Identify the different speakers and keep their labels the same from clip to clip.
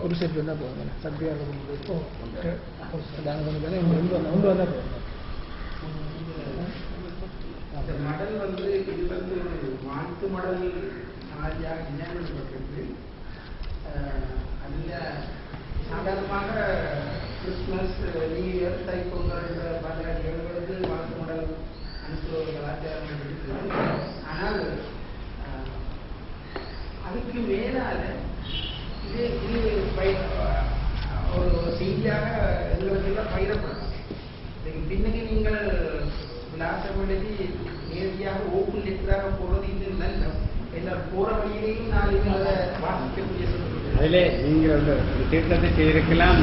Speaker 1: ஒரு செட் வந்தால் போதும் சக்தியாக இருக்கும் நாங்கள் கொண்டு போனால் இங்கே உண்டு வந்தால் உண்டு வந்தால் போதும்
Speaker 2: மடல் வந்து இது வந்து மாட்டு மடல் மாதிரியாக நியமிக்கப்பட்டிருக்கு அதில் சாதாரணமாக கிறிஸ்மஸ் நியூ இயர் தைப்பொங்கல் பல நிகழ்வுகளுக்கு மாட்டு மடல் அனுப்புகிற ஒரு கலாச்சாரம் இருக்கு ஆனால் அஹ், அதுக்கு மேலால இது இது பய- ஒரு செய்தியாக எல்லாம் பயிரப்படும் பின்னணி நீங்கள் விளாசம் எழுதி நேரடியாக ஓப்பன் லெட்டராக போறது இது நல்ல எல்லாரும் போற வழியிலையும் நாலு அதை வாசிக்கக்கூடிய
Speaker 3: அதிலே நீங்க வந்து திட்டத்தை செய்திருக்கலாம்.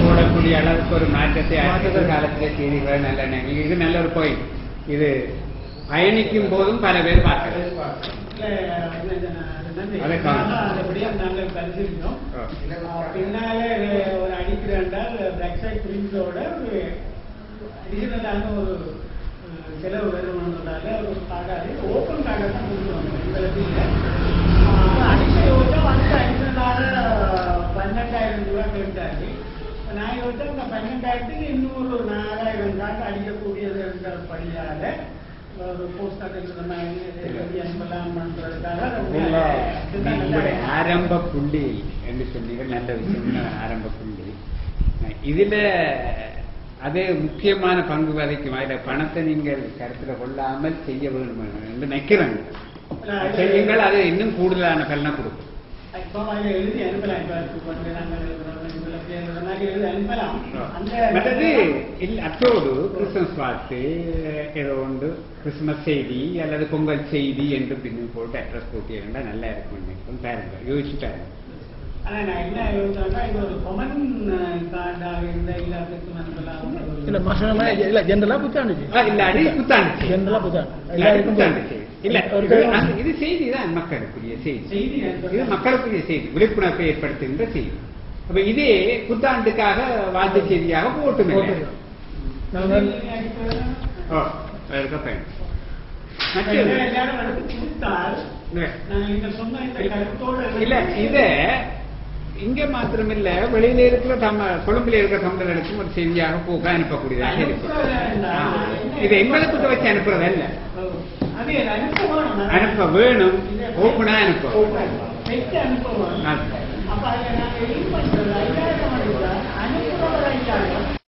Speaker 3: போடக்கூடிய அளவுக்கு ஒரு மாற்றத்தை அடுத்த காலத்திலே செய்திருக்கிறது நல்ல எண்ணம். இது நல்ல ஒரு பாயிண்ட் இது பயணிக்கும் போதும் பல பேர் அதை
Speaker 4: நாங்கள் பரிசீலிக்கிறோம்.
Speaker 3: ஆ,
Speaker 4: பின்னால பேக் சைட் பிரிண்டோட ஒரு ஒரு செலவு வருமானதால ஒரு கார்டாது ஓப்பன் கார்டை தான் கொண்டு வந்தோம் இல்லை. அடிஷன் யோசிச்சா வந்து அடிஷனலாக பன்னெண்டாயிரம் ரூபாய் கேட்டாரு நான் யோசிச்சா இந்த பன்னெண்டாயிரத்துக்கு இன்னொரு நாலாயிரம் கார்டு அடிக்கக்கூடியது என்ற படியால
Speaker 3: ஆரம்ப புள்ளி என்று சொன்னீர்கள் நல்ல விஷயம் ஆரம்ப புள்ளி. இதுல அது முக்கியமான பங்கு வகிக்கும். அதுல பணத்தை நீங்கள் கருத்துல கொள்ளாமல் செய்ய வேண்டும் என்று நினைக்கிறேன். செய்யுங்கள். அது இன்னும் கூடுதலான பலனை கொடுக்கும். மற்றது அத்தோடு கிறிஸ்துமஸ் வாழ்த்து ஏதோ ஒன்று கிறிஸ்துமஸ் செய்தி அல்லது பொங்கல் செய்தி என்று பின்னு போட்டு அட்ரஸ் போட்டு இருந்தால் நல்லா இருக்கும். பாருங்க. யோசிச்சு பாருங்க.
Speaker 4: ஆனா நான் என்ன யோசிச்சேன்னா இது ஒரு கொமன் கார்டாக இருந்த எல்லாத்துக்கும் அனுப்பலாம்
Speaker 1: இல்லை மாசமாக இல்லை ஜென்ரலாக புத்தாண்டு
Speaker 3: ஆ, இல்ல புத்தாண்டு செய்தி.
Speaker 1: புத்தாண்டு எல்லாருக்கும்.
Speaker 3: இல்ல இது தான் மக்களுக்குரிய செய்தி
Speaker 4: செய்தி
Speaker 3: இது மக்களுக்குரிய செய்தி விழிப்புணர்வை ஏற்படுத்துகின்ற செய்தி அப்ப இதே புத்தாண்டுக்காக வாழ்த்து செய்தியாக போட்டுமே இல்ல இத இங்கே மாத்திரமில்ல வெளியில இருக்கிற தம கொழும்புல இருக்கிற தமிழர்களுக்கும் ஒரு செய்தியாக போக அனுப்பக்கூடியதாக இருக்கும் இது எங்களுக்கு வச்சு அனுப்புறது அல்ல
Speaker 4: அனுப்ப வேணும்.
Speaker 3: ஓப்பனா அனுப்ப.
Speaker 4: அனுப்ப.